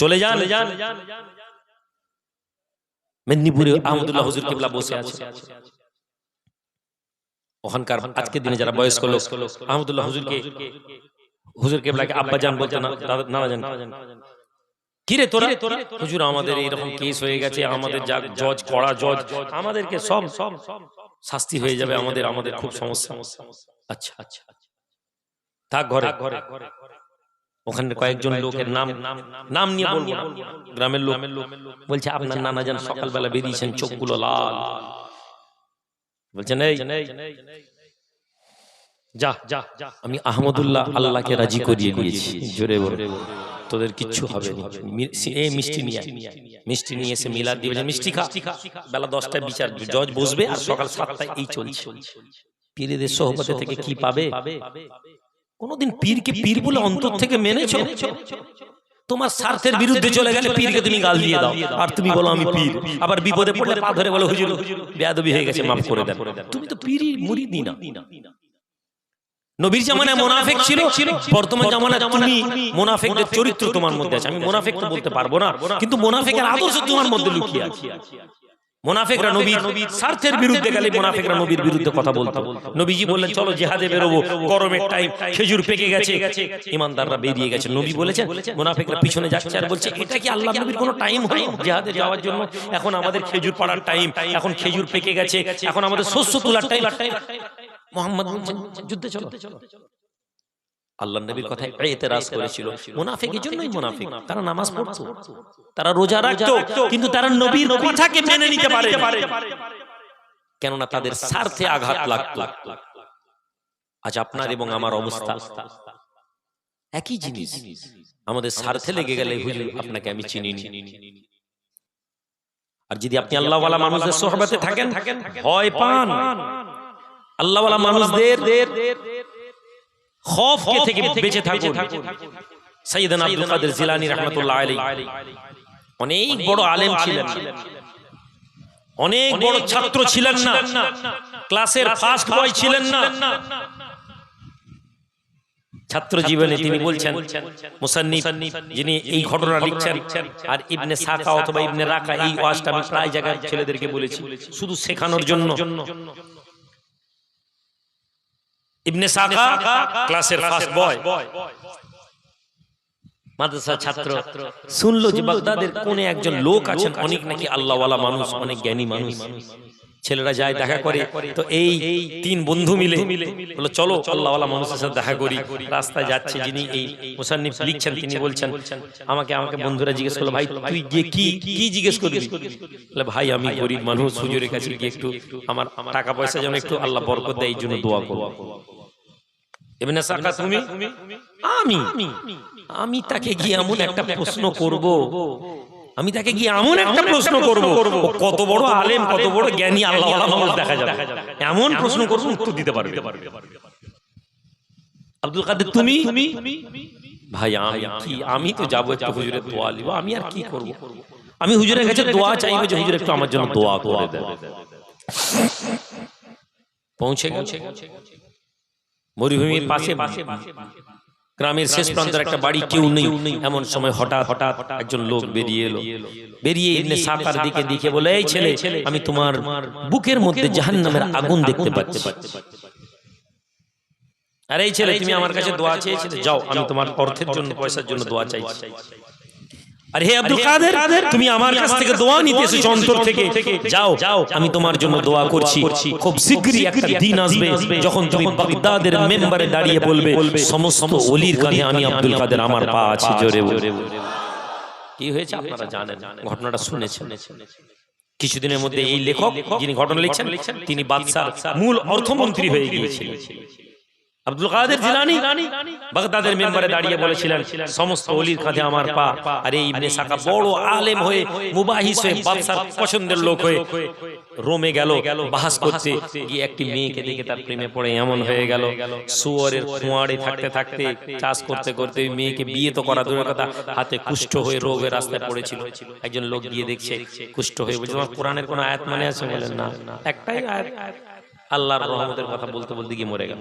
চলে যান। মেদিনীপুরে আহমদুল্লাহ হুজুর কিবলা বসে আছে। ওখানকার আজকের দিনে যারা বয়স্ক লোক আহমদুল্লাহ হুজুরকে হুজুর কেবলাকে আব্বা জান বলতে না নানা জান। কিরে তোরা? হুজুর আমাদের এইরকম কেস হয়ে গেছে আমাদের যা জজ কড়া জজ আমাদেরকে সব সব শাস্তি হয়ে যাবে আমাদের আমাদের খুব সমস্যা। আচ্ছা আচ্ছা থাক ঘরে। ঘরে। ওখানে কয়েকজন লোকের নাম নাম নিয়ে বলব। গ্রামের লোক বলছে আপনার নানা যান সকালবেলা বেরিয়েছেন চোখগুলো লাল। বলছেন এই যা যা আমি আহমদুল্লাহ আল্লাহকে রাজি করিয়ে দিয়েছি। জোরে বলে। তোদের কিচ্ছু হবে না। এ মিষ্টি নিয়ে মিষ্টি নিয়ে এসে মিলাদ দিয়ে মিষ্টি খা। বেলা দশটায় বিচার। জজ বসবে আর সকাল সাতটায় এই চলছে। পীরেদের সহবতে থেকে কি পাবে। কোনদিন পীরকে পীর বলে অন্তর থেকে মেনেছো? তোমার স্বার্থের বিরুদ্ধে চলে গেলে পীরকে তুমি গাল দিয়ে দাও। আর তুমি বলো আমি পীর। আবার বিপদে পড়লে পা ধরে বলো হুজুর বেয়াদবি হয়ে গেছে মাফ করে দেন। তুমি তো পীরই মুরিদি না। নবীর জামানায় মোনাফেক ছিল? বর্তমান জামানায় তুমি মোনাফেকদের চরিত্র তোমার মধ্যে আছে। আমি মোনাফেক তো বলতে পারব না। কিন্তু মোনাফেকের আদর্শ তোমার মধ্যে লুকিয়ে আছে। মোনাফেকরা নবীর স্বার্থের বিরুদ্ধে গেলে মোনাফেকরা নবীর বিরুদ্ধে কথা বলতো। নবীজি বললেন চলো জেহাদে বেরোবো। গরমের টাইম খেজুর পেকে গেছে। ইমানদাররা বেরিয়ে গেছে। নবী বলেছেন মোনাফেকরা পিছনে যাচ্ছে আর বলছে এটা কি আল্লাহ নবীর কোনো টাইম হলো? জেহাদে যাওয়ার জন্য এখন আমাদের খেজুর পাড়ার টাইম এখন খেজুর পেকে গেছে এখন আমাদের শস্য তোলার টাইম মোহাম্মদ যুদ্ধে চলো। আল্লাহ নবীর কথায় এতেরাজ করেছিল। মুনাফিকের জন্যই মুনাফিক। তারা নামাজ পড়তো। তারা রোজা রাখতো। কিন্তু তারা নবীর কথাকে মেনে নিতে পারে কেননা তাদের স্বার্থে আঘাত লাগতো। আজ আপনার এবং আমার অবস্থা। একই জিনিস। আমাদের স্বার্থে লেগে গেলে হুজুর আপনাকে আমি চিনি নি। আর যদি আপনি আল্লাহওয়ালা মানুষদের সোহবতে থাকেন ভয় পান। আল্লাহওয়ালা মানুষদের খফকে থেকে বেঁচে থাকুন। সাইয়েদানা আব্দুল কাদের জিলানী রাহমাতুল্লাহ আলাইহি। অনেক বড় আলেম ছিলেন। অনেক বড় ছাত্র ছিলেন না। ক্লাসের ফার্স্ট বয় ছিলেন না। ছাত্র জীবনে তিনি বলছেন মুসান্নিফ যিনি এই ঘটনা লিখছেন আর ইবনে সাকা অথবা ইবনে রাকা এই ওয়াজটা আমি প্রায় জায়গায় ছেলেদেরকে বলেছি। শুধু শেখানোর জন্য। ইবনে সাকা ক্লাসের ফার্স্ট বয় মাদ্রাসা ছাত্র। শুনলো যে বাগদাদের কোনে একজন লোক আছেন অনেক নাকি আল্লাহওয়ালা মানুষ অনেক জ্ঞানী মানুষ। ছেলেরা যায় দেখা করে তো এই তিন বন্ধু মিলে বলো চলো আল্লাহওয়ালা মানুষের সাথে দেখা করি। রাস্তায় যাচ্ছে যিনি এই মুসান্নিফ লিখছেন তিনি বলছেন আমাকে আমাকে বন্ধুরা জিজ্ঞেস করল ভাই তুই গিয়ে কি কি জিজ্ঞেস করবি? বলে ভাই আমি গরিব মানুষ হুজুরের কাছে গিয়ে একটু আমার টাকা পয়সা যেন একটু আল্লাহ বরকত দেয় এই জন্য দোয়া করব। এমনি সাকা তুমি? আমি? আমি। তাকে গিয়ে এমন একটা প্রশ্ন করব। আমি তাকে গিয়ে এমন একটা প্রশ্ন করব। কত বড় আলেম কত বড় জ্ঞানী আল্লাহ মানুষ দেখা যাবে। এমন প্রশ্ন করব উত্তর দিতে পারবে। আব্দুল কাদের তুমি? ভাই আমি কি? আমি তো যাব একটু হুজুরের দোয়া নিব। আমি আর কি করব? আমি হুজুরের কাছে দোয়া চাইব যে হুজুর একটু আমার জন্য দোয়া করে দেন। পৌঁছে গেছে মরুভূমির পাশে গ্রামের শেষ প্রান্তের একটা বাড়ি কেউ নেই। এমন সময় হঠাৎ হঠাৎ একজন লোক বেরিয়ে এলো। বেরিয়ে ইবনে সাকার দিকে দিকে বলে এই ছেলে আমি তোমার বুকের মধ্যে জাহান্নামের আগুন দেখতে পাচ্ছি। আরে এই ছেলে তুমি আমার কাছে দোয়া চেয়েছিলে? যাও আমি তোমার অর্থের জন্য পয়সার জন্য দোয়া চাইছি। আর হে আব্দুল কাদের তুমি আমার কাছ থেকে দোয়া নিতে এসেছ অন্তর থেকে। যাও যাও আমি তোমার জন্য দোয়া করছি। খুব শীঘ্রই একটা দিন আসবে যখন তুমি বাগদাদের মেম্বারে দাঁড়িয়ে বলবে সমস্ত ওলির কাঁধে আমি আব্দুল কাদের আমার পা আছে জোরে কি হয়েছে আপনারা জানেন? ঘটনাটা শুনেছেন। কিছুদিনের মধ্যে এই লেখক যিনি ঘটনা লিখছেন তিনি বাদশার মূল অর্থমন্ত্রী হয়ে গিয়েছিলেন। আব্দুল কাদের জিলানি বাগদাদের মেম্বারে দাঁড়িয়ে বলেছিলেন, সমস্ত অলির কাঁধে আমার পা। আর এই ইবনে সাকা বড় আলেম হয়ে, মুবাহিস হয়ে, বাদশার পছন্দের লোক হয়ে রোমে গেল, বাহাস করতে। গিয়ে একটি মেয়েকে দেখে তার প্রেমে পড়ে, এমন হয়ে গেল। সুয়ারের খোঁয়াড়ে থাকতে থাকতে, চাষ করতে করতে মেয়েকে বিয়ে তো করা দূরের কথা, হাতে কুষ্ঠ হয়ে রোগের রাস্তায় পড়েছিল। একজন লোক গিয়ে দেখছে, কুষ্ঠ হয়ে বলছে, তোমার কোরআনের কোনো আয়াত মানে আছে? বলেন না। একটাই আয়াত। আল্লাহর রহমতের কথা বলতে বলতে গিয়ে মরে গেল।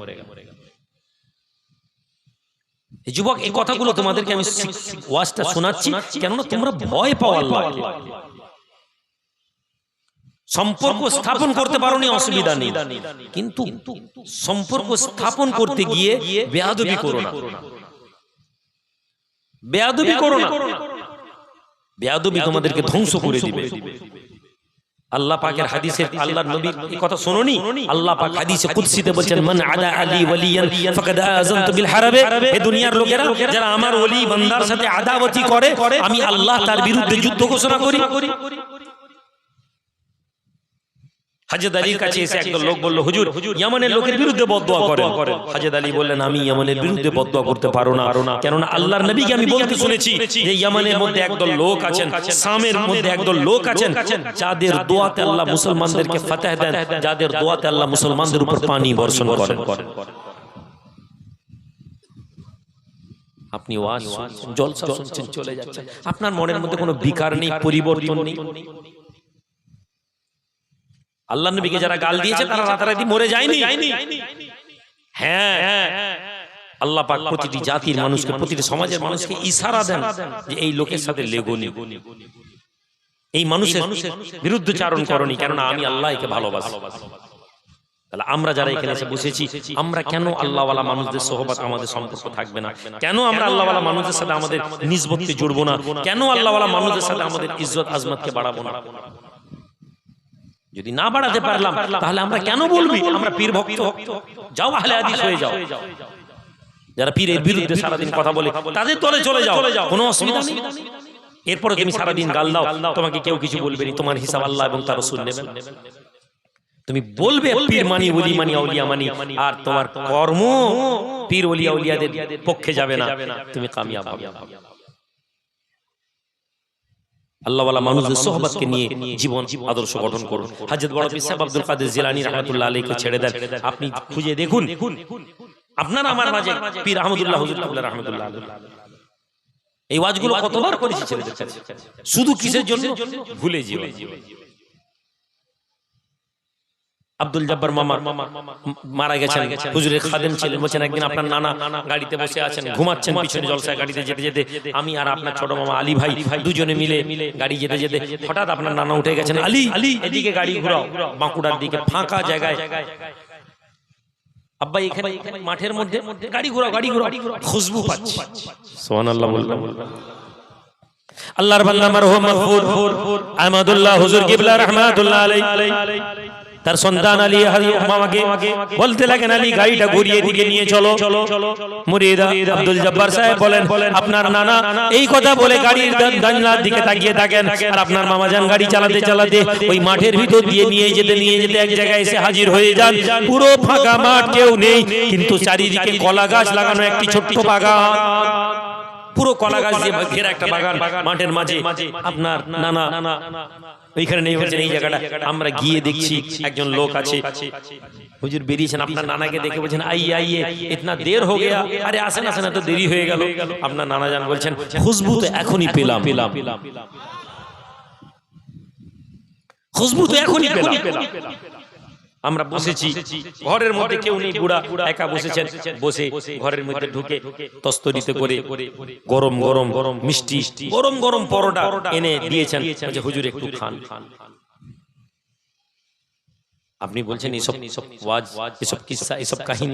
যুবক এই কথাগুলো তোমাদেরকে আমি ওয়াজটা শোনাচ্ছি কেননা তোমরা ভয় পাও আল্লাহ সম্পর্ক স্থাপন করতে পারোনি অসুবিধা নেই। কিন্তু সম্পর্ক স্থাপন করতে গিয়ে বেয়াদবি করো না। বেয়াদবি করো না। বেয়াদবি তোমাদেরকে ধ্বংস করে দিবে। আল্লাহ পাকের হাদিসে আল্লাহর নবী এই কথা শুনুনি? আল্লাহ পাক হাদিসে কুদসিতে বলেন মান আদা আলী ওয়ালিয়ান ফাকাদ আযানতু বিল হারাবে। এই দুনিয়ার লোকেরা যারা আমার ওলি বান্দার সাথে আদাওয়াতি করে আমি আল্লাহ তার বিরুদ্ধে যুদ্ধ ঘোষণা করি। হাজেদ আলীর কাছে এসে একদল লোক বলল হুজুর ইয়ামানের লোকের বিরুদ্ধে বদদোয়া করেন। হাজেদ আলী বললেন আমি ইয়ামানের বিরুদ্ধে বদদোয়া করতে পারো না। কেননা আল্লাহর নবীকে আমি বলতে শুনেছি যে ইয়ামানের মধ্যে একদল লোক আছেন সামের মধ্যে একদল লোক আছেন যাদের দোয়াতে আল্লাহ মুসলমানদেরকে ফাতেহ দেন যাদের দোয়াতে আল্লাহ মুসলমানদের উপর পানি বর্ষণ করেন। আপনি ওয়াজ শুনছেন, জলসা শুনছেন চলে যাচ্ছেন আপনার মনের মধ্যে কোনো বিকার নেই পরিবর্তন নেই? আল্লাহ নবীকে যারা গাল দিয়েছে তারা রাতারাতি মরে যায়নি। হ্যাঁ। আল্লাহ পাক প্রতিটি জাতির মানুষকে প্রতিটি সমাজের মানুষকে ইশারা দেন যে এই লোকের সাথে লেগনি এই মানুষের বিরুদ্ধে চারণ করনি কেননা আমি আল্লাহ একে ভালোবাসি। তাহলে আমরা যারা এখানে এসে বসেছি আমরা কেন আল্লাহওয়ালা মানুষদের সহবাত আমাদের সম্পর্ক থাকবে না? কেন আমরা আল্লাহওয়ালা মানুষদের সাথে আমাদের নিজবতকে জুড়বো না? কেন আল্লাহওয়ালা মানুষদের সাথে আমাদের ইজ্জত আজমতকে বাড়াবো না? যদি না বাড়াতে পারলাম তাহলে আমরা কেন বলবি? আমরা পীর ভক্ত। যাও আহলে হাদিস হয়ে যাও। যারা পীরের বিরুদ্ধে সারাদিন কথা বলে তাদের তলে চলে যাও। কোনো অসুবিধা নেই। এরপরে তুমি সারাদিন গাল দাও। তোমাকে কেউ কিছু বলবে না। তোমার হিসাব আল্লাহ এবং তার রসুল নেবেন। তুমি বলবে পীর মানি ওলি মানি আউলিয়া মানি। আর তোমার কর্ম পীর ওলিয়া উলিয়াদের পক্ষে যাবে না। তুমি কামিয়াব হবে। আল্লাহওয়ালা মানুষদের সোহবতকে নিয়ে জীবন আদর্শ গঠন করুন। হাজরত বড় আব্দুল কাদের জিলানী রহমাতুল্লাহ আলীকে ছেড়ে দেন। আপনি খুঁজে দেখুন। আপনার আমার মাঝে পীর আহমদুল্লাহ হুজুর রহমতুল্লাহ এই ওয়াজগুলো কতবার করেছি ছেলেদের কাছে শুধু কিসের জন্য ভুলে যেও আব্দুল জব্বার মামা মারা গেছেন। হুজুরের খাদেম ছিলেন। বলছেন একদিন আপনার নানা গাড়িতে বসে আছেন ঘুমাচ্ছেন পিছনে জলসায় গাড়িতে যেতে যেতে। আমি আর আপনার ছোট মামা আলী ভাই দুজনে মিলে গাড়ি যেতে যেতে হঠাৎ আপনার নানা উঠে গেছেন। আলী আলী এদিকে গাড়ি ঘুরাও। বাঁকুড়ার দিকে ফাঁকা জায়গায়। আব্বা এখানে মাঠের মধ্যে গাড়ি ঘোরাও গাড়ি ঘোরাও খুশবু পাচ্ছি। সুবহানাল্লাহ বললাম আল্লাহর বান্দা মারহুম মাগফুর আহমদুল্লাহ হুজুর কিবলা রাহমাতুল্লাহ আলাইহি। তার সন্তান আলী মামাকে বলতে লাগেন আলী গাড়িটা ঘুরিয়ে দিকে নিয়ে চলো। মুরিদা আব্দুল জব্বার সাহেব বলেন আপনার নানা এই কথা বলে গাড়ির জানলার দিকে তাকিয়ে থাকেন আর আপনার মামা যান গাড়ি চালাতে চালাতে ওই মাঠের ভিতর দিয়ে নিয়ে যেতে নিয়ে যেতে এক জায়গায় এসে হাজির হয়ে যান। পুরো ফাঁকা মাঠ কেউ নেই কিন্তু চারিদিকে কলা গাছ লাগানো একটি ছোট্ট বাগান। পুরো কলা গাছ দিয়ে ঘেরা একটা বাগান মাঠের মাঝে। আপনার নানা ওইখানে নেই বলছেন এই জায়গাটা। আমরা গিয়ে দেখছি একজন লোক আছে। হুজুর বেরিয়েছেন আপনার নানাকে দেখে বলছেন আই আইয়ে ইতনা দের হো গয়া আরে আসেন আসেন এত দেরি হয়ে গেল। আপনার নানা জান বলছেন খুশবু তো এখনই পেলাম। পেলাম খুশবু তো এখনই পেলাম। আমরা বসেছি ঘরের মধ্যে কেউ নেই বুড়া একা বসেছেন বসে ঘরের মধ্যে ঢুকে তস্তরিতে করে গরম গরম গরম মিষ্টি গরম গরম পরোটা এনে দিয়েছেন যে হুজুর একটু খান। আপনি বলছেন এসব এসব ওয়াজ এসব কিসসা এসব কাহিনী।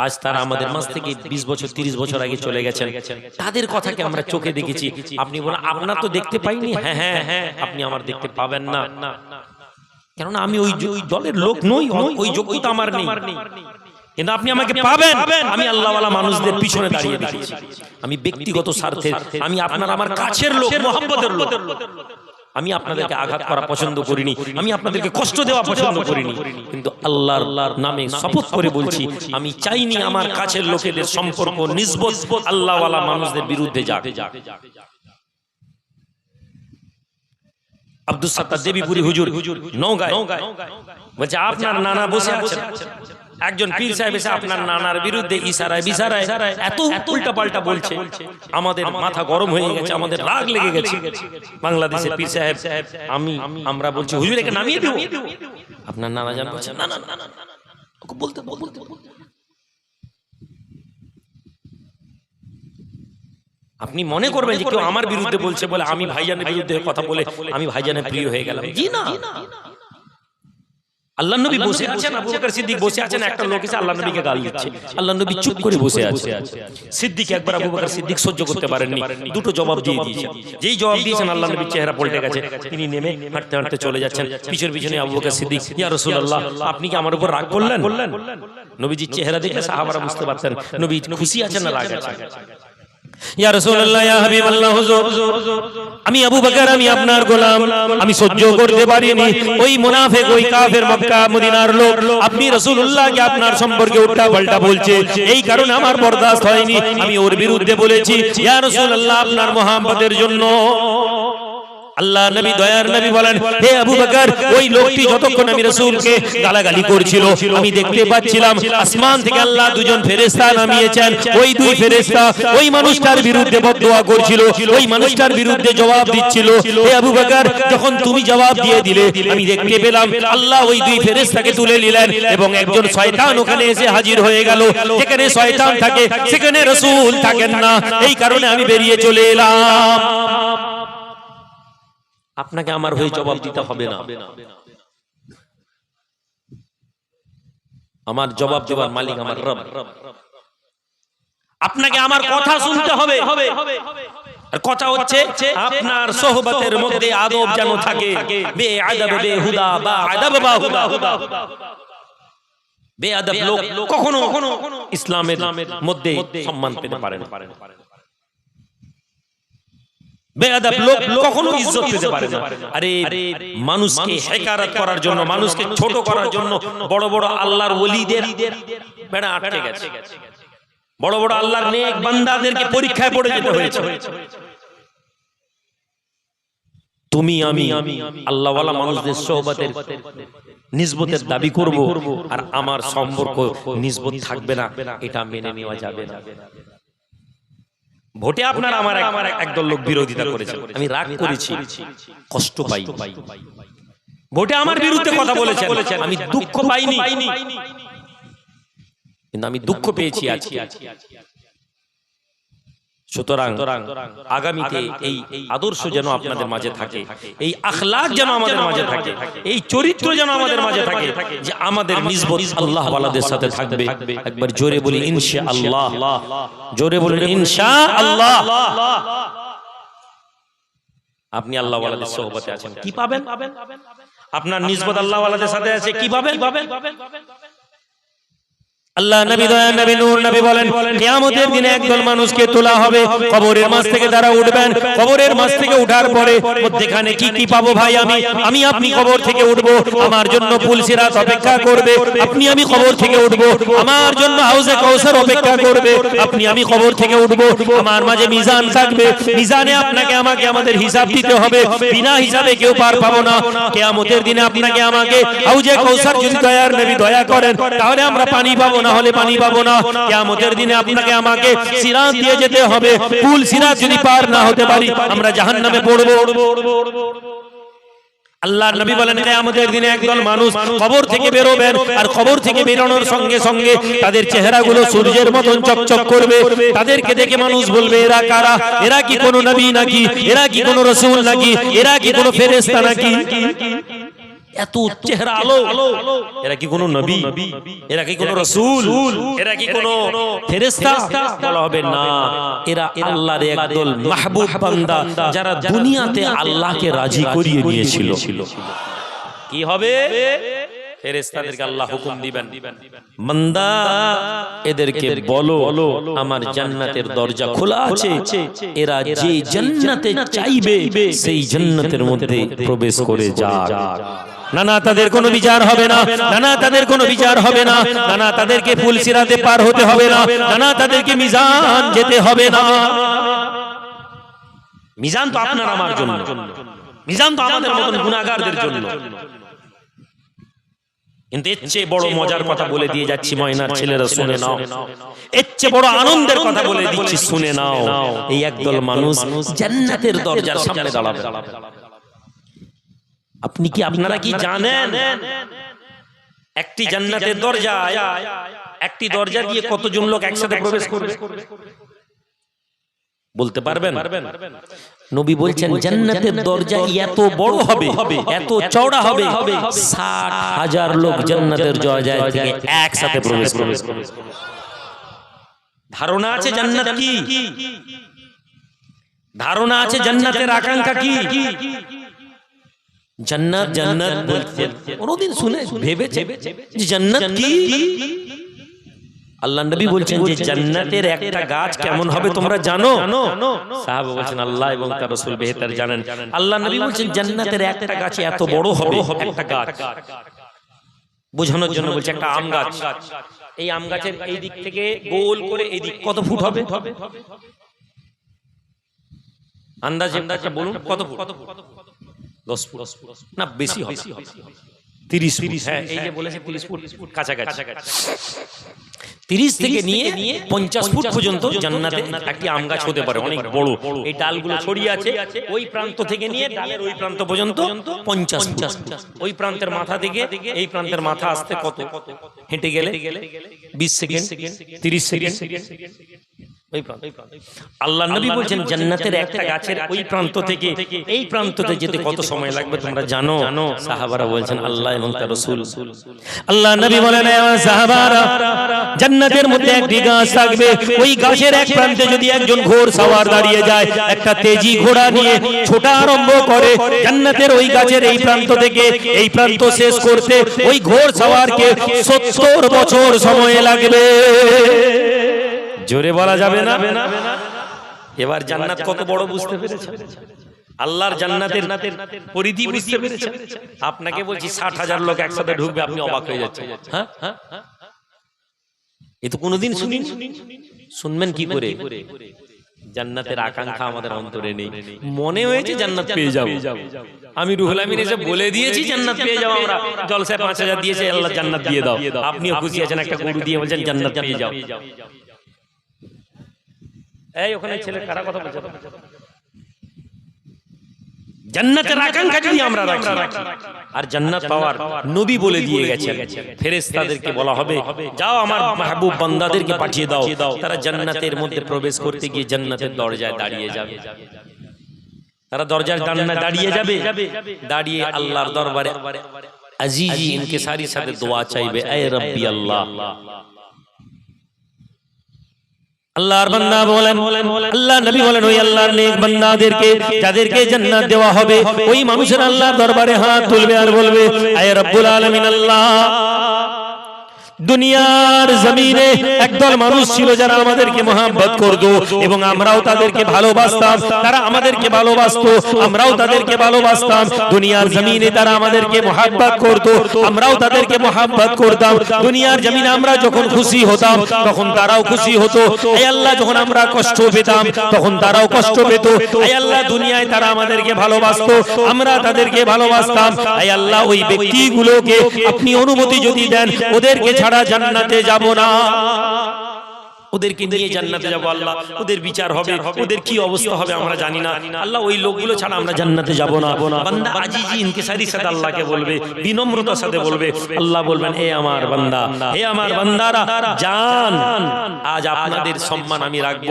আজ তারা আমাদের মাঝ থেকে বিশ বছর তিরিশ বছর আগে চলে গেছেন তাদের কথাকে আমরা চোখে দেখেছি আপনি বলেন আপনার তো দেখতে পাইনি হ্যাঁ হ্যাঁ হ্যাঁ আপনি আমার দেখতে পাবেন না কেননা আমি ওই দলের লোক নই ওই- ওই যোগ্যতা আমার নেই কিন্তু আপনি আমাকে পাবেন আমি আল্লাহওয়ালা মানুষদের পিছনে দাঁড়িয়ে দেখেছি আমি ব্যক্তিগত স্বার্থে আমি আপনার আমার কাছের লোক মোহাম্মদের লোক আমি আপনাদেরকে আঘাত করা পছন্দ করিনি। আমি আপনাদেরকে কষ্ট দেওয়া পছন্দ করিনি। কিন্তু আল্লাহর নামে শপথ করে বলছি আমি চাইনি আমার কাছের লোকেদের সম্পর্ক নিসবত আল্লাহওয়ালা মানুষদের বিরুদ্ধে যাক। আব্দুল সাত্তার দেবীপুরি হুজুর হুজুর নৌগায় বলছে আপনার নানা বসে আছেন। একজন পীর সাহেব এসে আপনার নানার বিরুদ্ধে ইশারায় বিশারায় এত উল্টা পাল্টা বলছে। আমাদের মাথা গরম হয়ে গেছে আমাদের রাগ লেগে গেছে। বাংলাদেশের পীর সাহেব আমি আমরা বলছি হুজুর একে নামিয়ে দেব আপনার নানা জান বলছে না না না না ওকে বলতে বলতে আপনি মনে করবেন যে কেউ আমার বিরুদ্ধে বলছে বলে আমি ভাইজানের বিরুদ্ধে কথা বলে আমি ভাইজানের প্রিয় হয়ে গেলাম। জি না। আল্লাহ নবী বসে আছেন আবু বকর সিদ্দিক বসে আছেন একটা লোক এসে আল্লাহ নবীকে গাল দিচ্ছে। আল্লাহ নবী চুপ করে বসে আছে সিদ্দিক একবার আবু বকর সিদ্দিক সহ্য করতে পারেননি। দুটো জবাব দিয়ে দিয়েছেন। যেই জবাব দিয়েছেন আল্লাহ নবীর চেহারা পল্টে গেছে। তিনি নেমে হাঁটতে হাঁটতে চলে যাচ্ছেন। পিছনে পিছনে আবু বকর সিদ্দিক ইয়া রাসূলুল্লাহ আপনি কি আমার উপর রাগ করলেন? নবীজির চেহারা দেখে সাহাবারা বুঝতে পারতেন। নবী খুশি আছেন না রাগ আছেন। আমি আবু আমি আপনার গোলাম। আমি সহ্য করতে পারিনি। ওই মুনাফিক, ওই কাফের মক্কা, মদিনার লোক। আপনি আপনার সম্পর্কে উল্টা পাল্টা বলছে। এই কারণে আমার বরদাস্ত হয়নি। আমি ওর বিরুদ্ধে বলেছি, ইয়া আপনার মহাম্মতের জন্য। আল্লাহ নবী দয়ার নবী বলেন হে আবু বকর ওই লোকটি যতক্ষণ আমি রাসূলকে গালাগালি করছিল আমি দেখতে পাচ্ছিলাম আসমান থেকে আল্লাহ দুজন ফেরেশতা নামিয়েছেন ওই দুই ফেরেশতা ওই মানুষটার বিরুদ্ধে বদদোয়া করছিল ওই মানুষটার বিরুদ্ধে জবাব দিচ্ছিল হে আবু বকর যখন তুমি জবাব দিয়ে দিলে আমি দেখতে পেলাম আল্লাহ ওই দুই ফেরেশতাকে তুলে নিলেন এবং একজন শয়তান ওখানে এসে হাজির হয়ে গেল যেখানে শয়তান থাকে সেখানে রাসূল থাকেন না। এই কারণে আমি বেরিয়ে চলে এলাম আপনাকে আমার হয়ে জবাব দিতে হবে না। আমার জবাব দেওয়ার মালিক আমার রব। আপনাকে আমার কথা শুনতে হবে। কথা হচ্ছে আপনার সোহবতের মধ্যে আদব যেন থাকে। বে আদব বে হুদা বা আদব বা হুদা। বে আদব লোক কখনো ইসলামের মধ্যে সম্মান পেতে পারে না। বেয়াদব লোক কখনো ইজ্জত পেতে পারে না। আরে মানুষকে হেকারত করার জন্য মানুষকে ছোট করার জন্য বড় বড় আল্লাহর ওলিদের বেড়া আটকে গেছে। বড় বড় আল্লাহর নেক বান্দাদেরকে পরীক্ষায় পড়ে যেতে হয়েছে। তুমি আমি আল্লাহওয়ালা মানুষদের সোহবতের নিজবতের দাবি করব আর আমার সম্পর্ক নিজবত থাকবে না এটা মেনে নেওয়া যাবে না। ভোটে আপনার আমার আমার একদল লোক বিরোধিতা করেছে আমি রাগ করেছি কষ্ট পাই ভোটে আমার বিরুদ্ধে কথা বলেছেন। আমি দুঃখ পাইনি। কিন্তু আমি দুঃখ পেয়েছি আজকে। সুতরাং আগামীতে এই আদর্শ যেন আপনাদের মাঝে থাকে এই আখলাক যেন আমাদের মাঝে থাকে এই চরিত্র যেন আমাদের মাঝে থাকে যে আমাদের আল্লাহ ওয়ালাদের সাথে থাকবে। একবার জোরে বলি ইনশা আল্লাহ। জোরে বলি ইনশা আল্লাহ। আপনি আল্লাহ ওয়ালাদের সোহবতে আছেন। কি পাবেন? আপনার নিসবত আল্লাহ ওয়ালাদের সাথে আছে কি পাবেন? আল্লাহ নবী, দয়া নবী, নূর নবী বলেন, কিয়ামতের দিনে একদল মানুষকে তোলা হবে। কবরের মাছ থেকে তারা উঠবেন, কবরের মাছ থেকে উঠার পরে মধ্যখানে কি কি পাবো ভাই আমি? আমি আপনি কবর থেকে উঠব, আমার জন্য পুলসিরাত অপেক্ষা করবে। আপনি আমি কবর থেকে উঠব, আমার জন্য হাউজে কৌসার অপেক্ষা করবে। আপনি আমি কবর থেকে উঠব, আমার মাঝে মিজান থাকবে। মিজানে আপনাকে, আমাকে, আমাদের হিসাব দিতে হবে। বিনা হিসাবে কেউ পার পাবো না। কিয়ামতের দিনে আপনাকে, আমাকে হাউজে কৌসার যদি দয়ার নবী দয়া করেন, তাহলে আমরা পানি পাবো না হলে পানি পাবো না। কিয়ামতের দিনে আপনাকে আমাকে সিরাত দিয়ে যেতে হবে। কুল সিরাত যদি পার না হতে পারি, আমরা জাহান্নামে পড়ব। আল্লাহ নবী বলেন কিয়ামতের দিনে একদল মানুষ কবর থেকে বেরোবেন আর কবর থেকে বেরোনোর সঙ্গে সঙ্গে তাদের চেহারাগুলো সূর্যের মতন চকচক করবে। তাদেরকে দেখে মানুষ বলবে, এরা কারা? এরা কি কোনো নবী নাকি? এরা কি কোনো রাসূল নাকি? এরা কি কোনো ফেরেশতা নাকি? এত চেহারা আলো। এরা কি কোনো নবী? এরা কি কোনো রসুল? এরা কি কোনো বলা হবে না। এরা আল্লাহর একদল মাহবুব বান্দা যারা দুনিয়াতে আল্লাহকে রাজি করিয়ে নিয়েছিল কি হবে? ফেরেশতাদেরকে আল্লাহ হুকুম দিবেন। বান্দা এদেরকে বলো আমার জান্নাতের দরজা খোলা আছে। এরা যে জান্নাতে চাইবে সেই জান্নাতের মধ্যে প্রবেশ করে যাক। না না তাদের কোনো বিচার হবে না। না না তাদের কোনো বিচার হবে না। না না তাদেরকে ফুল সিরাতে পার হতে হবে না। না না তাদেরকে মিজান যেতে হবে না। মিজান তো আপনার আমার জন্য। মিজান তো আমাদের মতন গুনাহগারদের জন্য। কিন্তু এর চেয়ে বড় মজার কথা বলে দিয়ে যাচ্ছি ময়নার ছেলেরা, শুনে নাও। এর চেয়ে বড় আনন্দের কথা বলে দিচ্ছি, শুনে নাও। এই একদল মানুষ জান্নাতের দরজার সামনে দাঁড়াবে। আপনি কি আপনারা কি জানেন? একটি জান্নাতের দরজায় একটি দরজা দিয়ে কতজন লোক একসাথে প্রবেশ করবে? বলতে পারবেন? নবী বলছেন জান্নাতের দরজা এত বড় হবে এত চওড়া হবে ষাট হাজার লোক জান্নাতের দরজায় থেকে একসাথে প্রবেশ করবে। ধারণা আছে জান্নাত কি? ধারণা আছে জান্নাতের আকাঙ্ক্ষা কি? জান্নাত জান্নাত বলছেন কোনোদিন শুনে ভেবেছে যে জান্নাত কি? আল্লাহ নবী বলছেন যে জান্নাতের একটা গাছ কেমন হবে তোমরা জানো? সাহাবা বলছেন আল্লাহ এবং তার রাসূল বেহতার জানেন। আল্লাহ নবী বলছেন জান্নাতের একটা গাছ এত বড় হবে একটা গাছ। বোঝানোর জন্য বলছে একটা আম গাছ। এই আম গাছের এই দিক থেকে গোল করে এই দিক কত ফুট হবে? আন্দাজ আন্দাজটা বলুন কত ফুট? দশ ফুট। না বেশি হবে তিরিশ তিরিশ হ্যাঁ এই যে বলেছে তিরিশ ফুট কাছাকাছি। তিরিশ থেকে নিয়ে পঞ্চাশ ফুট পর্যন্ত জান্নাতে একটি আম গাছ হতে পারে অনেক বড়। এই ডালগুলো ছড়িয়ে আছে ওই প্রান্ত থেকে নিয়ে ডালের ওই প্রান্ত পর্যন্ত পঞ্চাশ পঞ্চাশ ওই প্রান্তের মাথা থেকে এই প্রান্তের মাথা আসতে কত? হেঁটে গেলে বিশ সেকেন্ড তিরিশ সেকেন্ড। আল্লাহ নবী বলছেন জান্নাতের একটা গাছের ওই প্রান্ত থেকে এই প্রান্ততে যেতে কত সময় লাগবে তোমরা জানো? সাহাবারা বলছেন আল্লাহ এবং তার রাসূল। আল্লাহ নবী বলেন সাহাবারা জান্নাতের মধ্যে একটি গাছ থাকবে। ওই গাছের এক প্রান্তে যদি একজন ঘোড় সাওয়ার দাঁড়িয়ে যায় একটা তেজি ঘোড়া নিয়ে ছোটা আরম্ভ করে জান্নাতের ওই গাছের এই প্রান্ত থেকে এই প্রান্ত শেষ করতে ওই ঘোড় সাওয়ারকে সত্তর বছর সময় লাগবে। জোরে বলা যাবে না? এবার জান্নাত কত বড় বুঝতে পেরেছেন আল্লাহর জান্নাতের পরিধি বুঝতে পেরেছেন আপনাকে বলছি ষাট হাজার লোক একসাথে ঢুকবে আপনি অবাক হয়ে যাচ্ছেন। হ্যাঁ? হ্যাঁ? এ তো কোনোদিন শুনি শুনবেন কি করে? জান্নাতের আকাঙ্ক্ষা আমাদের অন্তরে নেই। মনে হয়েছে জান্নাত পেয়ে যাব। আমি রুহুল আমিন এসে বলে দিয়েছি জান্নাত পেয়ে যাব আমরা। জলসায় পাঁচ হাজার দিয়েছে আল্লাহ জান্নাত দিয়ে দাও। আপনিও খুশি আছেন একটা গরু দিয়ে বলছেন জান্নাত পেয়ে যাও। এই ওখানে ছেলে কারা কথা বলছে। জান্নাতের আকাঙ্ক্ষা যদি আমরা রাখি আর জান্নাত পাওয়ার নবী বলে দিয়ে গেছেন ফেরেশতাদেরকে বলা হবে যাও আমার মাহবুব বান্দাদেরকে পাঠিয়ে দাও। তারা জান্নাতের মধ্যে প্রবেশ করতে গিয়ে জান্নাতের দরজায় দাঁড়িয়ে যাবে। তারা দরজার জান্নাত দাঁড়িয়ে যাবে। দাঁড়িয়ে আল্লাহর দরবারে আজিজি ইনকিসারির সাথে দোয়া চাইবে এ রব্বি আল্লাহ। আল্লাহর বান্দা বলেন, আল্লাহ নবী বলেন, ওই আল্লাহর নেক বান্দাদেরকে যাদেরকে জান্নাত দেওয়া হবে, ওই মানুষের আল্লাহর দরবারে হাত তুলবে আর বলবে, আয় রব্বুল আলামিন, আল্লাহ দুনিয়ার জমিনে একদল মানুষ ছিল যারা আমাদেরকে মহাব্বত করত এবং আমরাও তাদেরকে ভালোবাসতাম। তারা আমাদেরকে ভালোবাসতো আমরাও তাদেরকে ভালোবাসতাম। দুনিয়ার জমিনে তারা আমাদেরকে মহাব্বত করত। আমরাও তাদেরকে মহাব্বত করতাম। দুনিয়ার জমিনে আমরা যখন খুশি হতাম তখন তারাও খুশি হতো। আল্লাহ যখন আমরা কষ্ট পেতাম তখন তারাও কষ্ট পেত। আল্লাহ দুনিয়ায় তারা আমাদেরকে ভালোবাসতো। আমরা তাদেরকে ভালোবাসতাম। এই আল্লাহ ওই ব্যক্তিগুলোকে আপনি অনুমতি যদি দেন ওদেরকে ছাড়া জান্নাতে যাব না। ওদেরকে নিয়ে জান্নাতে যাব আল্লাহ। ওদের বিচার হবে ওদের কি অবস্থা হবে আমরা জানি না। আল্লাহ ওই লোকগুলো ছাড়া আমরা জান্নাতে যাব না। বান্দা আজিজি ইনকিসারির সাথে আল্লাহকে বলবে বিনম্রতার সাথে বলবে আল্লাহ বলবেন হে আমার বান্দা হে আমার বান্দারা জান আজ আপনাদের সম্মান আমি রাখব।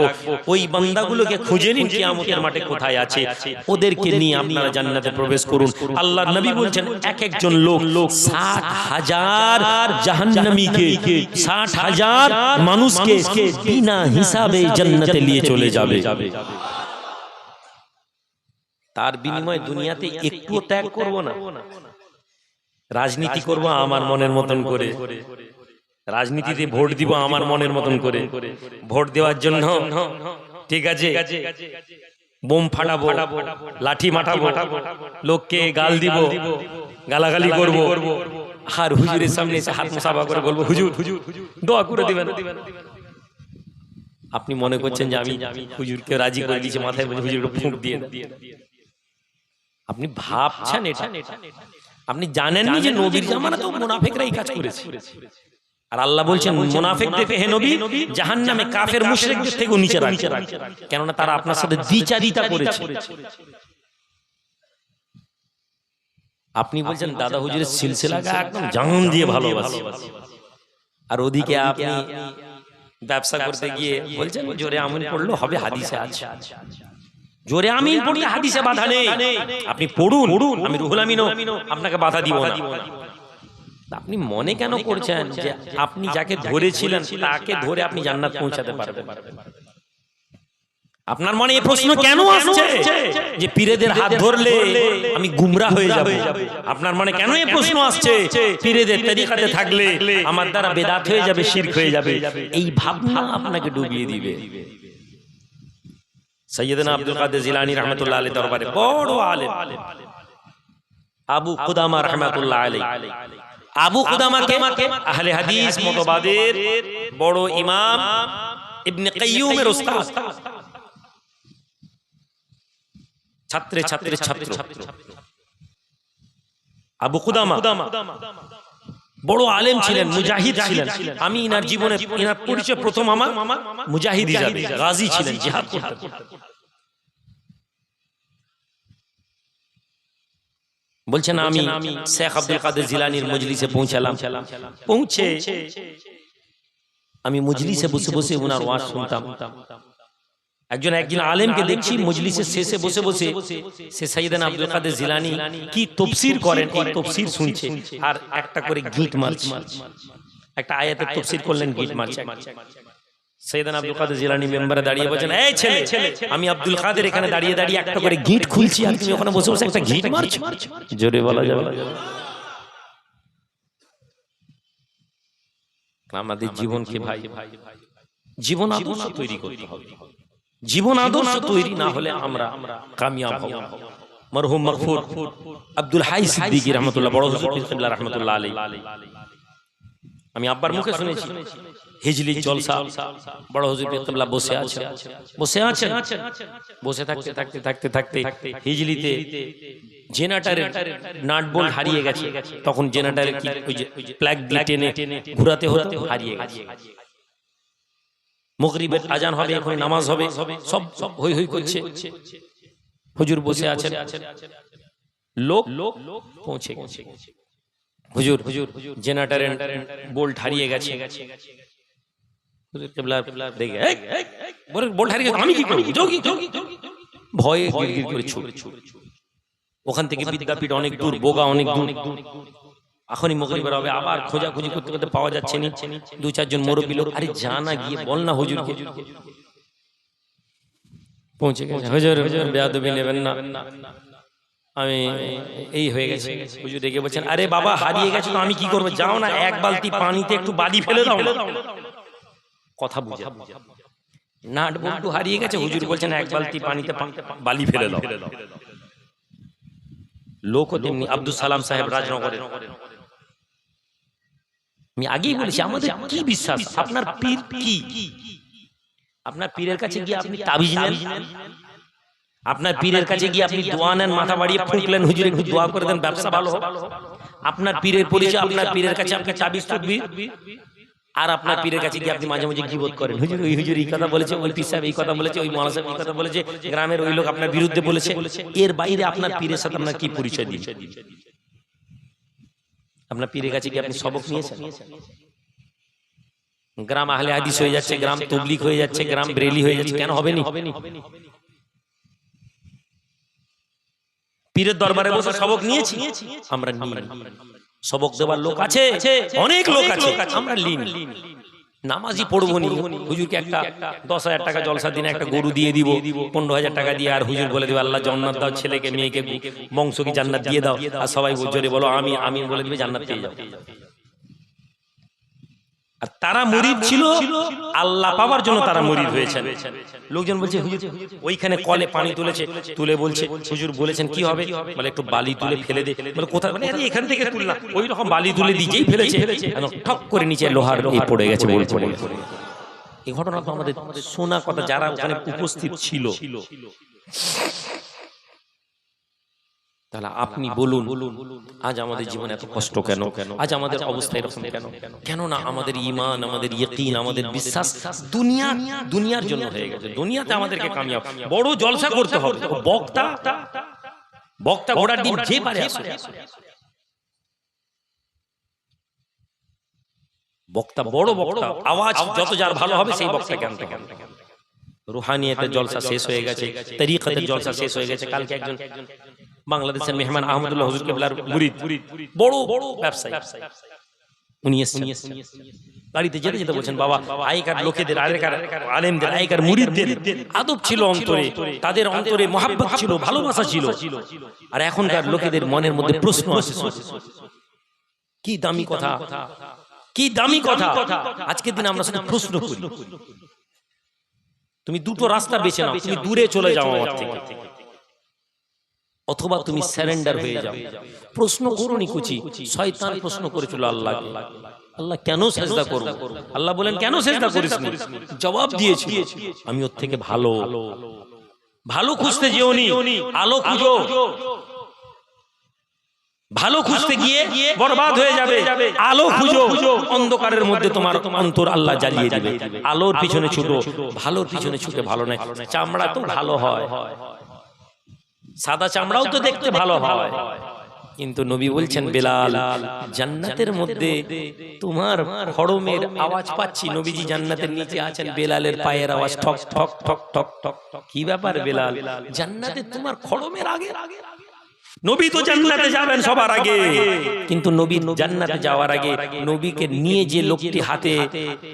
ওই বান্দাগুলোকে খুঁজে নিন কিয়ামতের মাঠে কোথায় আছে। ওদেরকে নিয়ে আপনারা জান্নাতে প্রবেশ করুন। আল্লাহ নবী বলছেন এক একজন লোক লোক ষাট হাজার জাহান্নামীকে ষাট হাজার মানুষকে বিনা হিসাবে জান্নাতে নিয়ে চলে যাবে। তার বিনিময়ে দুনিয়াতে একটু ত্যাগ করব না। রাজনীতি করব আমার মনের মতন করে। রাজনীতিতে ভোট দিব আমার মনের মতন করে। ভোট দেওয়ার জন্য ঠিক আছে। বোম ফাটাবো লাঠি মাঠাবো লোককে গাল দিব গালাগালি করব। আর হুজুরের সামনে এসে হাত মুসাফা করে বলব হুজুর হুজুর দোয়া করে দিবেন। আপনি মনে করছেন যে আমি হুজুরকে রাজি করে দিয়েছি মাথায় বলছি হুজুর ফুঁক দিয়ে আপনি ভাবছেন এটা? আপনি জানেননি যে নবীর জামানা তো মুনাফিকরা এই কাজ করেছে। আর আল্লাহ বলছেন মুনাফিকদেরকে হে নবী জাহান্নামে কাফের মুশরিকদের থেকেও নিচে রাখছেন কেননা তারা আপনার সাথে দ্বিচারিতা করেছে। আপনি বলছেন দাদা হুজুরের সিলসিলাকে একদম জান দিয়ে ভালোবাসে। আর ওদিকে আপনি ব্যবসা করতে গিয়ে বলছেন জোরে আমিন পড়ল হবে হাদিসে আছে। জোরে আমিন পড়লে হাদিসে বাধা নেই। আপনি পড়ুন। আমি রুহুল আমিনও আপনাকে বাধা দিব না। আপনি মনে কেন করছেন যে আপনি যাকে ধরেছিলেন তাকে ধরে আপনি জান্নাত পৌঁছাতে পারবেন। আপনার মনে এই প্রশ্ন কেন আসছে? যে পীরেদের হাত ধরলে আমি গুমরা হয়ে যাব। আপনার মনে কেন এই প্রশ্ন আসছে? পীরেদের তরিকাতে থাকলে আমার দ্বারা বেদাত হয়ে যাবে শিরক হয়ে যাবে। এই ভাবনা আপনাকে ডুবিয়ে দিবে। সৈয়দনা আব্দুল কাদের জিলানী রহমতুল্লাহ আলী দরবারে বড় আলেম। আবু কুদামা রহমতুল্লাহ আলী আবু কুদামাকে আহলে হাদিস মতবাদের বড় ইমাম ইবনে কাইয়ুমের উস্তাদ। ছাত্রে ছাত্রে ছাত্র আবু কুদামা বড় আলেম ছিলেন মুজাহিদ ছিলেন। আমি ইনার জীবনে ইনার পরিচয় প্রথম আমার মুজাহিদ গাজী ছিলেন। জিহাদ করতেন। বলছেন আমি শেখ আব্দুল কাদের জিলানির মজলিসে পৌঁছালাম। পৌঁছে আমি মজলিসে বসে বসে ওনার ওয়াজ শুনতাম। একজন একজন আলেমকে দেখছি মজলিসের শেষে বসে বসে সে সাইয়েদান আব্দুল কাদের জিলানি কি তফসির করেন এই তফসির শুনছে। আর একটা করে গিট মারছে। একটা আয়াতের তফসির করলেন গিট মারছে। সৈয়দান আব্দুল কাদের জিলানি মেম্বারে দাঁড়িয়ে বলছেন এই ছেলে আমি আব্দুল কাদের এখানে দাঁড়িয়ে দাঁড়িয়ে একটা করে গিট খুলছি আর তুমি ওখানে বসে বসে একটা গিট মারছো। জোরে বলা যাবে আমাদের জীবনকে ভাই জীবন আদর্শ তৈরি করতে হবে। জীবন আদর্শ তৈরি না হলে আমরা কামিয়াব হব। মরহুম মকফুর আব্দুল হাই সিদ্দিকী রহমতুল্লাহ বড় হুজুর কিবলা রহমতুল্লাহ আলাইহি। আমি আব্বার মুখে শুনেছি হিজলি জলসা। বড় হুজুর পীর বসে আছে বসে আছে বসে থাকতে থাকতে থাকতে থাকতে হিজলিতে জেনারেটরের নাট বোল্ট হারিয়ে গেছে। তখন জেনারেটরের কি ওই যে প্লাগ দিয়ে টেনে ঘোরাতে হতো? হারিয়ে গেছে। মগরিবের আজান হবে এখন নামাজ হবে সব সব হই হই করছে। হুজুর বসে আছেন। লোক লোক পৌঁছে গেছে। হুজুর হুজুর জেনারেটরের বোল্ট হারিয়ে গেছে। ভয়ে করে ছুটে ওখান থেকে বিদ্যাপীঠ অনেক দূর বোগা অনেক দূর। এখনই মগরিবের হবে আবার খোঁজাখুঁজি করতে করতে পাওয়া যাচ্ছে না। দু চারজন মুরব্বী লোক আরে জানা গিয়ে বল না হুজুরকে। পৌঁছে গেছে। হুজুর হুজুর বেয়াদবি নেবেন না। আমি এই হয়ে গেছে। হুজুর রেগে বলছেন আরে বাবা হারিয়ে গেছে তো আমি কি করব? যাও না এক বালতি পানিতে একটু বালি ফেলে দাও। কথা বুঝে। নাট বল্টু হারিয়ে গেছে? হুজুর বলছেন এক বালতি পানিতে বালি ফেলে দাও। লোকও তেমনি আব্দুল সালাম সাহেব রাজনগরের আমি আগেই বলেছি আমাদের কি বিশ্বাস? আপনার পীর কি? আপনার পীরের কাছে গিয়ে আপনি তাবিজ নেন? আপনার পীরের কাছে গিয়ে আপনি দোয়া নেন মাথা বাড়িয়ে ফুঁকলেন হুজুর একটু দোয়া করে দেন ব্যবসা ভালো আপনার পীরের পরিচয় আপনার পীরের কাছে আপনি তাবিজ তুকবির আর আপনার পীরের কাছে গিয়ে আপনি মাঝে মাঝে গিবোধ করেন। হুজুর ওই হুজুর এই কথা বলেছে ওই পীর সাহেব এই কথা বলেছে ওই সাহেব এই কথা বলেছে গ্রামের ওই লোক আপনার বিরুদ্ধে বলেছে এর বাইরে আপনার পীরের সাথে আপনার কি পরিচয় দিয়েছে আপনার পীরের কাছে কি আপনি সবক নিয়েছেন গ্রাম আহলে হাদিস হয়ে যাচ্ছে গ্রাম তবলিক হয়ে যাচ্ছে গ্রাম ব্রেলি হয়ে যাচ্ছে কেন হবে না পীরের দরবারে বসে সবক নিয়েছি। আমরা সবক দেওয়ার লোক আছে। অনেক লোক আছে। আমরা লিন। নামাজি পড়ব নি। হুজুরকে একটা দশ হাজার টাকা জলসা দিনে একটা গরু দিয়ে দিব, পনেরো হাজার টাকা দিয়ে আর হুজুর বলে দিবে, আল্লাহ জান্নাত দাও, ছেলেকে, মেয়েকে, বংশকে জান্নাত দিয়ে দাও। আর সবাই বলো আমি আমি বলে দিবে, জান্নাত পেয়ে যাও। আর তারা মুরিদ ছিল আল্লাহ পাওয়ার জন্য তারা মুরিদ হয়েছেন। লোকজন বলছে হুজুর ওইখানে কলে পানি তুলেছে তুলে বলছে হুজুর বলেছেন কি হবে? বলে একটু বালি তুলে ফেলে দে। বলে কোথায় মানে আরে এখান থেকে তুললাম ওই রকম বালি তুলে দিয়েই ফেলেছে। ঠক করে নিচে লোহার এই পড়ে গেছে বলছে এই ঘটনা তো আমাদের শোনা কথা যারা ওখানে উপস্থিত ছিল। তাহলে আপনি বলুন আজ আমাদের জীবনে এত কষ্ট কেন? আজ আমাদের অবস্থা এরকম কেন? কেন? না আমাদের ইমান আমাদের ইয়কিন আমাদের বিশ্বাস দুনিয়া দুনিয়ার জন্য হয়ে গেছে। দুনিয়াতে আমাদেরকে কামিয়াব। বড় জলসা করতে হবে। বক্তা বক্তা ঘোড়ার ডিম যে পারে। বক্তা বড় বক্তা। আওয়াজ যত যার ভালো হবে সেই বক্তা জ্ঞান রুহানিয়াতের জলসা শেষ হয়ে গেছে। তরিকাতের জলসা শেষ হয়ে গেছে। কালকে একজন বাংলাদেশের মেহমান আহমদুল্লাহ হুজুর কেবলার মুরিদ। বড় বড় ব্যবসায়ী। উনি এসেছেন। গাড়িতে যেতে যেতে বলছেন বাবা আগেকার লোকেদের আগেকার আলেমদের আগেকার মুরিদদের আদব ছিল অন্তরে। তাদের অন্তরে মহাব্বত ছিল ভালোবাসা ছিল। আর এখনকার লোকেদের মনের মধ্যে প্রশ্ন আসে কি দামি কথা? কি দামি কথা? আজকের দিনে আমরা শুধু প্রশ্ন করি। তুমি দুটো রাস্তা বেছে নাও তুমি দূরে চলে যাও আমার থেকে। অথবা তুমি স্যারেন্ডার হয়ে যাও। প্রশ্ন করুনি কুচি। শয়তান প্রশ্ন করেছিল আল্লাহ আল্লাহ কেন সেজদা করব? আল্লাহ বলেন কেন সেজদা করিস নি? জবাব দিয়েছি আমি ওর থেকে ভালো। ভালো। খুঁজতে যেওনি। আলো খুঁজো। ভালো খুঁজতে গিয়ে বরবাদ হয়ে যাবে। আলো খুঁজো। অন্ধকারের মধ্যে তোমার অন্তর আল্লাহ জ্বালিয়ে দিবে। আলোর পিছনে ছুটো। ভালোর পিছনে ছুটে ভালো নয়। চামড়া তো ভালো হয়। সাদা চামড়াও তো দেখতে ভালো হয়। কিন্তু নবী বলছেন বেলাল জান্নাতের মধ্যে তোমার খড়মের আওয়াজ পাচ্ছি। নবীজি জান্নাতের নিচে আছেন বেলালের পায়ের আওয়াজ ঠক ঠক ঠক ঠক ঠক ঠক কি ব্যাপার বেলাল? জান্নাতে তোমার খড়মের আগে? আগে নবী তো জান্নাতে যাবেন সবার আগে। কিন্তু নবী জান্নাতে যাওয়ার আগে নবীকে নিয়ে যে লোকটি হাতে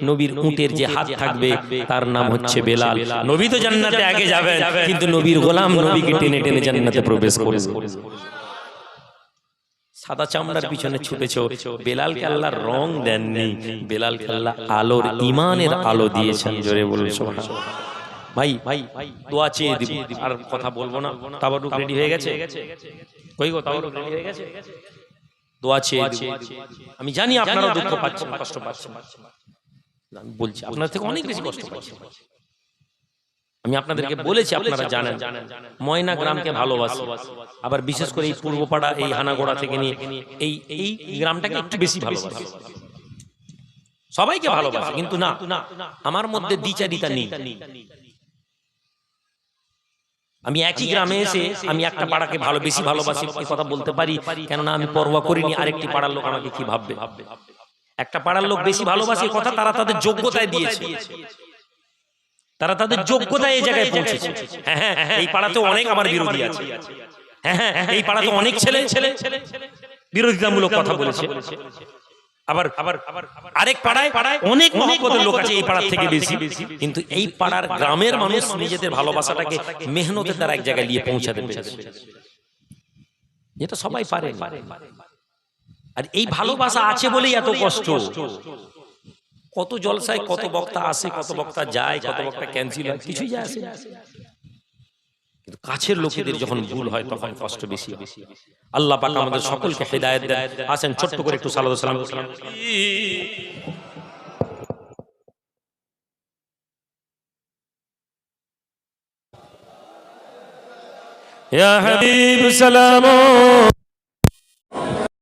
নবীর উটের যে হাত থাকবে তার নাম হচ্ছে বেলাল। নবী তো জান্নাতে আগে যাবেন কিন্তু নবীর গোলাম নবীকে টেনে টেনে জান্নাতে প্রবেশ করবে। সাদা চামড়ার পিছনে ছুটেছ বেলাল আল্লাহর রং দেননি। বেলাল আল্লাহ আলোর ইমানের আলো দিয়েছেন জোরে বলুন। ভাই ভাই দোয়া চেয়ে দিব। আর কথা বলব না। তাবারুক রেডি হয়ে গেছে? কই গো তাবারুক রেডি হয়ে গেছে? দোয়া চেয়ে দিব। আমি জানি আপনারা দুঃখ পাচ্ছেন কষ্ট পাচ্ছেন। আমি বলছি আপনার থেকে অনেক বেশি কষ্ট পাচ্ছেন আমি আপনাদেরকে বলেছি আপনারা জানেন। ময়না গ্রামকে ভালোবাসি। আবার বিশেষ করে এই পূর্বপাড়া এই হানাগোড়া থেকে নিয়ে এই এই গ্রামটাকে একটু বেশি ভালোবাসি। সবাইকে ভালোবাসি কিন্তু না। আমার মধ্যে দ্বিচারিতা নেই। আমি একই গ্রামে এসে আমি একটা পাড়াকে ভালো বেশি ভালোবাসি কথা বলতে পারি। কেননা আমি পরোয়া করিনি আরেকটি পাড়ার লোক আমাকে কি ভাববে? একটা পাড়ার লোক বেশি ভালোবাসে কথা তারা তাদের যোগ্যতায় দিয়েছে। তারা তাদের যোগ্যতায় এই জায়গায় পৌঁছেছে। হ্যাঁ হ্যাঁ এই পাড়াতে অনেক আমার বিরোধী আছে। হ্যাঁ হ্যাঁ এই পাড়াতে অনেক ছেলে ছেলে বিরোধিতামূলক কথা বলেছে। আবার আবার আরেক পাড়ায় পাড়ায় অনেক মহব্বতের লোক আছে এই পাড়ার থেকে বেশি। কিন্তু এই পাড়ার গ্রামের মানুষ নিজেদের ভালোবাসাটাকে মেহনতের দ্বারা এক জায়গায় নিয়ে পৌঁছাতে পেরেছে। যেটা সবাই পারে আর এই ভালোবাসা আছে বলেই এত কষ্ট। কত জলসায় কত বক্তা আসে কত বক্তা যায় কত বক্তা ক্যান্সেল হয় কিছুই যায় আসে। কিন্তু কাছের লোকেদের যখন ভুল হয় তখন কষ্ট বেশি হয়। আল্লাহ পাক আমাদের সকলকে হেদায়েত দেন আসেন ছোট্ট করে একটু সালাত সালাম يا حبيب سلام